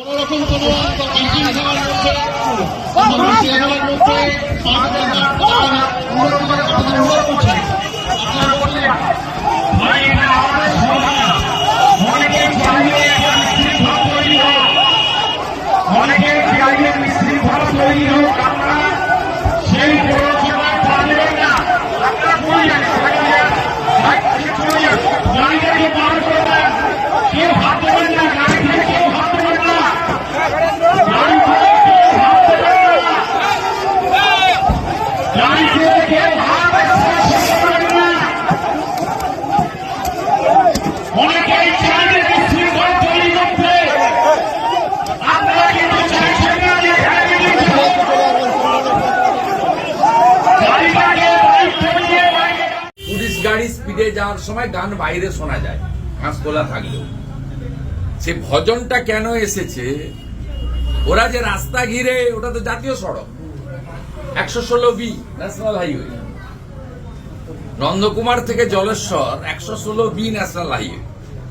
কোনো রকম কোনো মিটিং সভার মধ্যে কোনো মিটিং সভার মধ্যে পাঁচটা না তারা অনুরোধ করে আপনাদের অনুরোধ করছি আপনারা বললেন ভাই এটা আমাদের সভা অনেকে চাইলে বিশৃঙ্খলা তৈরি হোক অনেকে চাইলে বিশৃঙ্খলা তৈরি হোক আপনারা সেই পৌরসভায় পারবেন না আপনারা বললেন গাড়িটাকে পার করবেন কেউ হাত দেবেন না গাড়ি থেকে কেউ হাত দেবেন না গাড়ি থেকে কেউ হাত দেবেন না গাড়ি থেকে কেউ হাত দেবেন না অনেকেই চাইলে বিশৃঙ্খলা তৈরি করতে আপনারা কিন্তু চাইছেন না যে গাড়ি গাড়িটাকে বাইক থেকে বাইরে পুলিশ স্পিডে যাওয়ার সময় গান বাইরে শোনা যায়, কাঁচকোলা থাকলেও। সে ভজনটা কেন এসেছে? ওরা যে রাস্তা ঘিরে, ওটা তো জাতীয় সড়ক। একশো ষোলো বি, ন্যাশনাল হাইওয়ে। নন্দকুমার থেকে জলেশ্বর, একশো ষোলো B, national highway.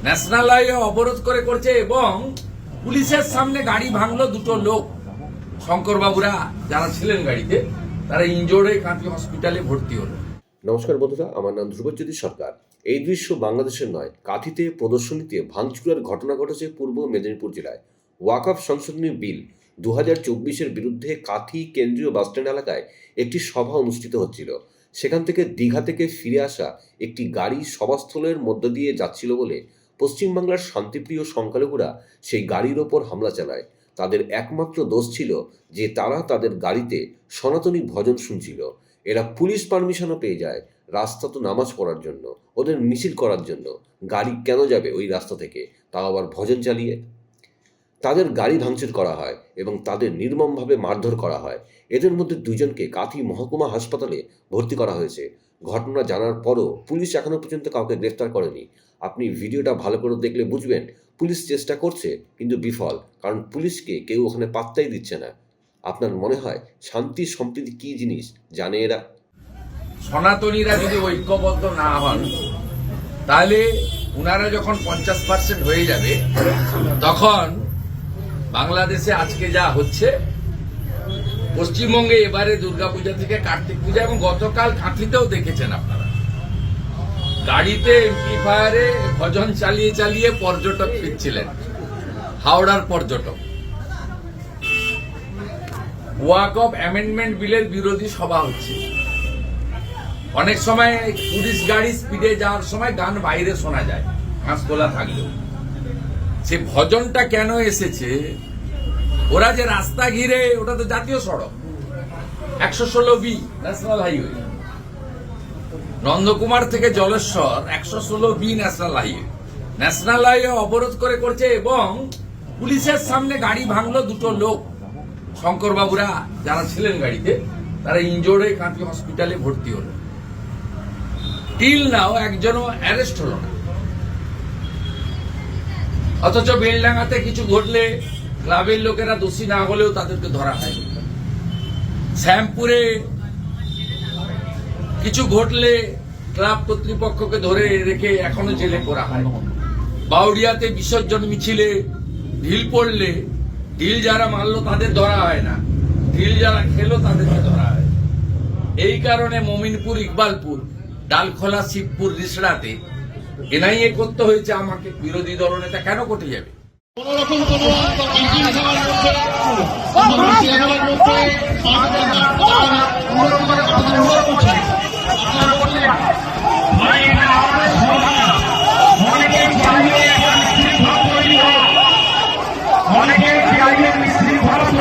National highway অবরোধ করে করছে এবং পুলিশের সামনে গাড়ি ভাঙলো দুটো লোক। শঙ্করবাবুরা যারা ছিলেন গাড়িতে, তারা ইনজোর্ড হয়ে কাঁথি হসপিটালে ভর্তি হলো। নমস্কার বন্ধুরা, আমার নাম ধ্রুবজ্যোতি সরকার। এই দৃশ্য বাংলাদেশের নয়, কাঁথিতে প্রদর্শনীতে ভাঙচুরের ঘটনা ঘটেছে পূর্ব মেদিনীপুর জেলায়। ওয়াকফ সংশোধনী বিল দু হাজার চব্বিশের বিরুদ্ধে কাঁথি কেন্দ্রীয় বাসস্ট্যান্ড এলাকায় একটি সভা অনুষ্ঠিত হচ্ছিল। সেখান থেকে দীঘা থেকে ফিরে আসা একটি গাড়ি সভাস্থলের মধ্য দিয়ে যাচ্ছিল বলে পশ্চিমবাংলার শান্তিপ্রিয় সংখ্যালঘুরা সেই গাড়ির ওপর হামলা চালায়। তাদের একমাত্র দোষ ছিল যে তারা তাদের গাড়িতে সনাতনী ভজন শুনছিল। এরা পুলিশ পারমিশনও পেয়ে যায় রাস্তা তো নামাজ পড়ার জন্য, ওদের মিছিল করার জন্য। গাড়ি কেন যাবে ওই রাস্তা থেকে? তাও আবার ভজন চালিয়ে। তাদের গাড়ি ভাঙচুর করা হয় এবং তাদের নির্মমভাবে মারধর করা হয়। এদের মধ্যে দুজনকে কাথি মহকুমা হাসপাতালে ভর্তি করা হয়েছে। ঘটনা জানার পরও পুলিশ এখনও পর্যন্ত কাউকে গ্রেফতার করেনি। আপনি ভিডিওটা ভালো করে দেখলে বুঝবেন, পুলিশ চেষ্টা করছে কিন্তু বিফল, কারণ পুলিশকে কেউ ওখানে পাত্তাই দিচ্ছে না। আপনার মনে হয় শান্তি সম্প্রীতি কী জিনিস? জানে এরা। সনাতনীরা যদি ঐক্যবদ্ধ না হন, তাহলে উনারা যখন পঞ্চাশ পার্সেন্ট হয়ে যাবে, তখন বাংলাদেশে আজকে যা হচ্ছে, পশ্চিমবঙ্গে এবারে দুর্গাপূজা থেকে কার্তিক পূজা এবং গতকাল কাঁথিতেও দেখেছেন আপনারা। গাড়িতে এমপ্লিফায়ারে ভজন চালিয়ে চালিয়ে পর্যটক ফিরছিলেন, হাওড়ার পর্যটক। ওয়াক অফ অ্যামেন্ডমেন্ট বিলের বিরোধী সভা হচ্ছে। অনেক সময় পুলিশ গাড়ি স্পিডে যাওয়ার সময় গান বাইরে শোনা যায় কাঁচকোলা থাকলেও। সে ভজনটা কেন এসেছে? ওরা যে রাস্তা ঘিরে, ওটা তো জাতীয় সড়ক। একশো ষোলো বি ন্যাশনাল হাইওয়ে নন্দকুমার থেকে জলেশ্বর, একশো ষোলো B national highway national highway অবরোধ করে করছে এবং পুলিশের সামনে গাড়ি ভাঙলো দুটো লোক। শঙ্করবাবুরা যারা ছিলেন গাড়িতে, তারা ইনজোর্ড হয়ে কাঁথি হসপিটালে ভর্তি হলো। টিল নাও একজনও অ্যারেস্ট হলো না। অথচ বেলডাঙ্গাতে কিছু ঘটলে ক্লাবের লোকেরা দোষী না হলেও তাদেরকে ধরা হয়। শ্যামপুরে কিছু ঘটলে ক্লাব কর্তৃপক্ষকে ধরে রেখে এখনও জেলে করা হয়। বাউরিয়াতে বিসর্জন মিছিলে ঢিল পড়লে ঢিল যারা মারলো তাদের ধরা হয় না ঢিল যারা খেলো তাদেরকে ধরা হয় এই কারণে মমিনপুর ইকবালপুর ডালখোলা শিবপুর রিসড়াতে এনআইএ করতে হয়েছে আমাকে বিরোধী দলনেতা কেন কটে যাবে কোন রকম কোনো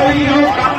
Marino